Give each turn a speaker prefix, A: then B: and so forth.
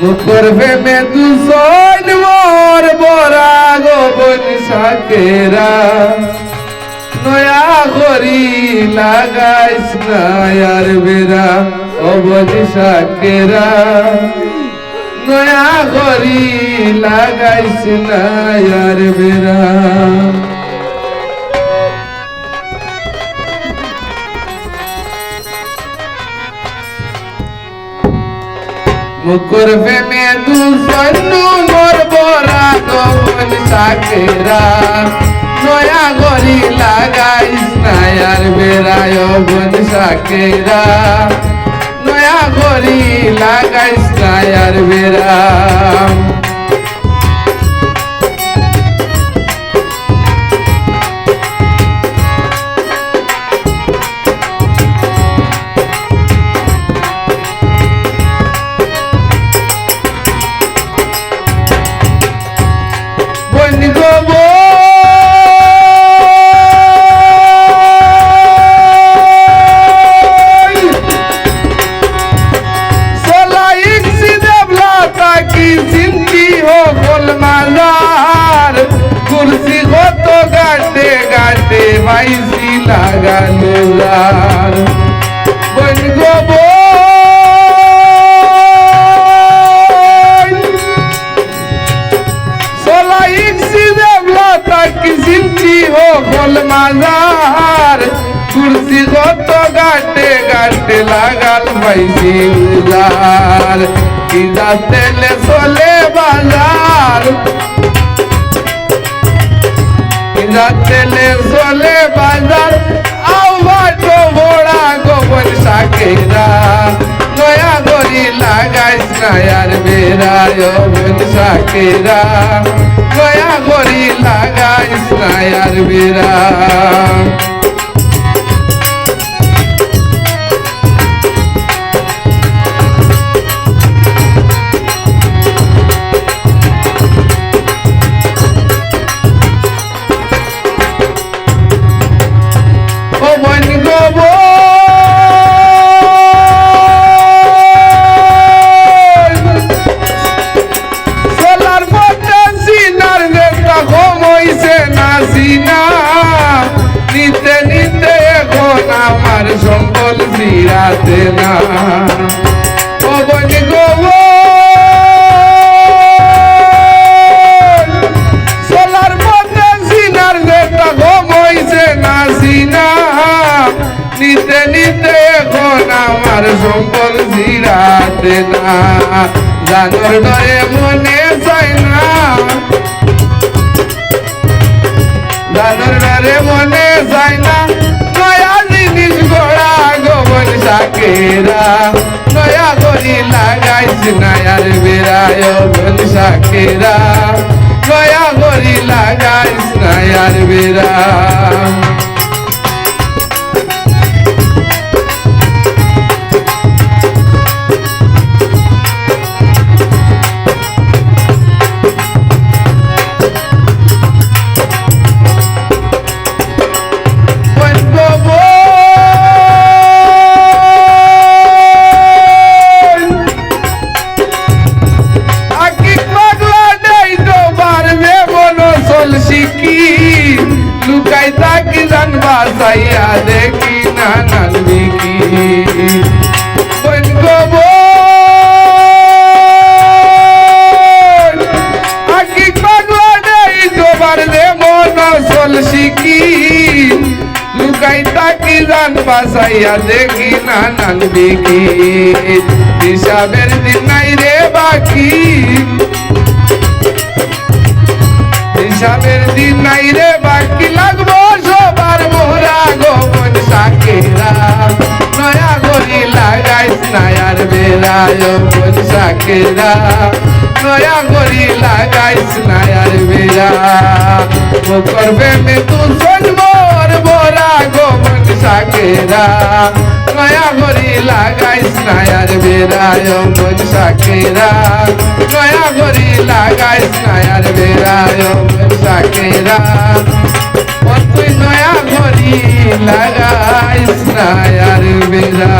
A: মুখর ফেমে দুসন মোর বরা গোবন সাকেরা নয়া করি লাগাইস নায়ার বেরা অবন সাকেরা নয়া করি লাগাইস নায়ার বেরা মুকুর ফেমে দু সন্নু মোর বরা গবন সাকেরা নয়া গরি লাগাইস নায়ার বেড়ায় বন সাকেরা নয়া গরি লাগাইস নায়ার বেড়া সিদেবলা তাকি সিন্তি হো গোল মালার কুরসি কত গাটে গাটে লাগাল মাইসি উলার কি যাতেলে চলে বাজার। কি যাতেলে চলে বাজার আও বাটো ভোড়া গোবর সাকেরা নয়া গরি লাগাইস নায়ার বেড়ায় বন সাকেরা নয়া গরি লাগাইস নায়ার বেড়া ফিরাতে না। ও বন গোবো সোলার মধ্যে সিনার রেখা ঘুমইছে না সিনা নিতে নিতে এখন আমার সম্বল ফিরাতে না। জানোর ডরে মনে চায় না। জানোর ডরে মনে চায় না। সাকেরা নয়া গরি লাগাইছ নায়ার বেড়ায় বন সাকেরা। নয়া গরি লাগাইছ নায়ার বেড়া। চল শিখি। লুকাই তাকি জান বাসাইয়া দেখি না নানবি কি। হিসাবের দিন নাই রে বাকি। হিসাবের দিন নাই রে বাকি। লাগবো সাকেরা নয়া গরি লাগাইস নায়ার বেড়া। ও করবে মে তু শোন মোর বোরা গোপন সাকেরা নয়া গরি লাগাইস নায়ার বেড়ায় বোন সাকেরা নয়া গরি লাগাইস নায়ার বেড়ায় বোন সাকেরা ও তুই নয়া ঘড়ি লাগাইস নায়ার বেড়া।